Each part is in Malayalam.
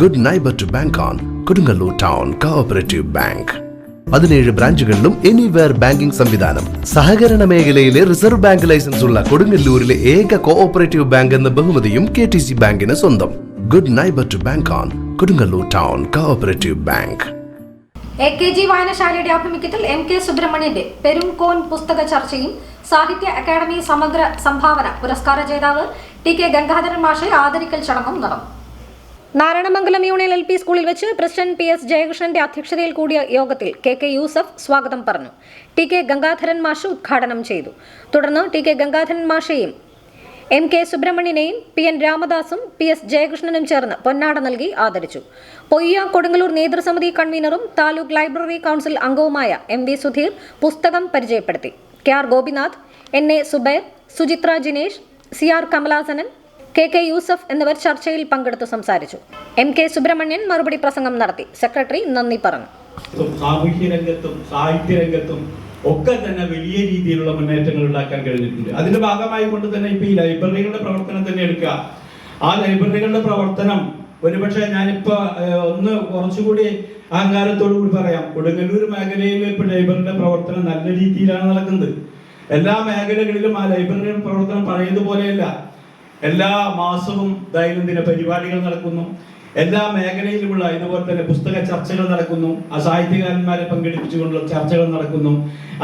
Good neighbour to bank on Kodungallur town cooperative bank പതിനേഴ് ബ്രാഞ്ചുകളിലും എനിവെയർ ബാങ്കിംഗ് സംവിധാനം. സഹകരണ മേഖലയിലെ റിസർവ് ബാങ്ക് ലൈസൻസ് ഉള്ള കൊടുങ്ങല്ലൂരിലെ ഏക കോഓപ്പറേറ്റീവ് ബാങ്ക് എന്ന ബഹുമതിയും കെ ടി സി ബാങ്കിന് സ്വന്തം. Good neighbour to bank on Kodungallur town cooperative bank A K G വായനശാലയുടെ ആഭിമുഖ്യത്തിൽ എം കെ സുബ്രഹ്മണ്യന്റെ പെരുംകോൻ പുസ്തക ചർച്ചയും സാഹിത്യ അക്കാദമി സമഗ്ര സംഭാവന പുരസ്കാര ജേതാവ് ടി കെ ഗംഗാധരൻ മാഷെ ആദരിക്കൽ ചടങ്ങും നടന്നു. നാരായണമംഗലം യൂണിയൻ എൽ പി സ്കൂളിൽ വെച്ച് പ്രസിഡന്റ് പി എസ് ജയകൃഷ്ണന്റെ അധ്യക്ഷതയിൽ കൂടിയ യോഗത്തിൽ കെ കെ യൂസഫ് സ്വാഗതം പറഞ്ഞു. ടി കെ ഗംഗാധരൻ മാഷ് ഉദ്ഘാടനം ചെയ്തു. തുടർന്ന് ടി കെ ഗംഗാധരൻ മാഷയെയും എം കെ സുബ്രഹ്മണ്യനെയും പി എൻ രാമദാസും പി എസ് ജയകൃഷ്ണനും ചേർന്ന് പൊന്നാട നൽകി ആദരിച്ചു. പൊയ്യ കൊടുങ്ങല്ലൂർ നേതൃസമിതി കൺവീനറും താലൂക്ക് ലൈബ്രറി കൗൺസിൽ അംഗവുമായ എം വി സുധീർ പുസ്തകം പരിചയപ്പെടുത്തി. K R Gopinath N A Zubair Suchitra Jinesh C R Kamalasanan K K Yusuf എന്നിവർ ചർച്ചയിൽ പങ്കെടുത്തു സംസാരിച്ചു. എം കെ സുബ്രഹ്മണ്യൻ മറുപടി പ്രസംഗം നടത്തി. സെക്രട്ടറി നന്ദി പറഞ്ഞു. സാമൂഹ്യ രംഗത്തും സാഹിത്യ രംഗത്തും ഒക്കെ തന്നെ വലിയ രീതിയിലുള്ള മുന്നേറ്റങ്ങൾ ഉണ്ടാക്കാൻ കഴിഞ്ഞിട്ടുണ്ട്. അതിന്റെ ഭാഗമായി കൊണ്ട് തന്നെ ഇപ്പൊ ഈ ലൈബ്രറികളുടെ പ്രവർത്തനം തന്നെ എടുക്കുക. ആ ലൈബ്രറികളുടെ പ്രവർത്തനം ഒരുപക്ഷെ ഞാനിപ്പോ ഒന്ന് കുറച്ചുകൂടി അഹങ്കാരത്തോടു കൂടി പറയാം. കൊടുങ്ങല്ലൂർ മേഖലയിൽ ഇപ്പൊ ലൈബ്രറിയുടെ പ്രവർത്തനം നല്ല രീതിയിലാണ് നടക്കുന്നത്. എല്ലാ മേഖലകളിലും ആ ലൈബ്രറിയുടെ പ്രവർത്തനം പഴയതുപോലെയല്ല. എല്ലാ മാസവും ദൈനംദിന പരിപാടികൾ നടക്കുന്നു. എല്ലാ മേഖലയിലുമുള്ള ഇതുപോലെ തന്നെ പുസ്തക ചർച്ചകൾ നടക്കുന്നു. സാഹിത്യകാരന്മാരെ പങ്കെടുപ്പിച്ചുകൊണ്ടുള്ള ചർച്ചകൾ നടക്കുന്നു.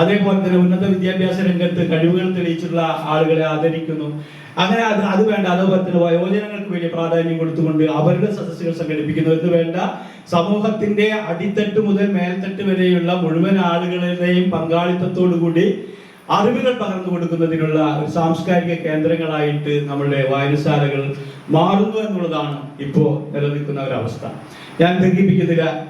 അതേപോലെ തന്നെ ഉന്നത വിദ്യാഭ്യാസ രംഗത്ത് കഴിവുകൾ തെളിയിച്ചിട്ടുള്ള ആളുകളെ ആദരിക്കുന്നു. അങ്ങനെ അത് അത് വേണ്ട അതുപോലെ തന്നെ വയോജനങ്ങൾക്ക് വലിയ പ്രാധാന്യം കൊടുത്തുകൊണ്ട് അവരുടെ സദസ്സുകൾ സംഘടിപ്പിക്കുന്നു. എന്ന് വേണ്ട സമൂഹത്തിന്റെ അടിത്തട്ട് മുതൽ മേൽത്തട്ട് വരെയുള്ള മുഴുവൻ ആളുകളുടെയും പങ്കാളിത്തത്തോടു കൂടി അറിവുകൾ പകർന്നു കൊടുക്കുന്നതിനുള്ള സാംസ്കാരിക കേന്ദ്രങ്ങളായിട്ട് നമ്മളുടെ വായനശാലകൾ മാറുന്നു എന്നുള്ളതാണ് ഇപ്പോൾ നിലനിൽക്കുന്ന ഒരവസ്ഥ. ഞാൻ ദീർഘിപ്പിക്കുന്നില്ല.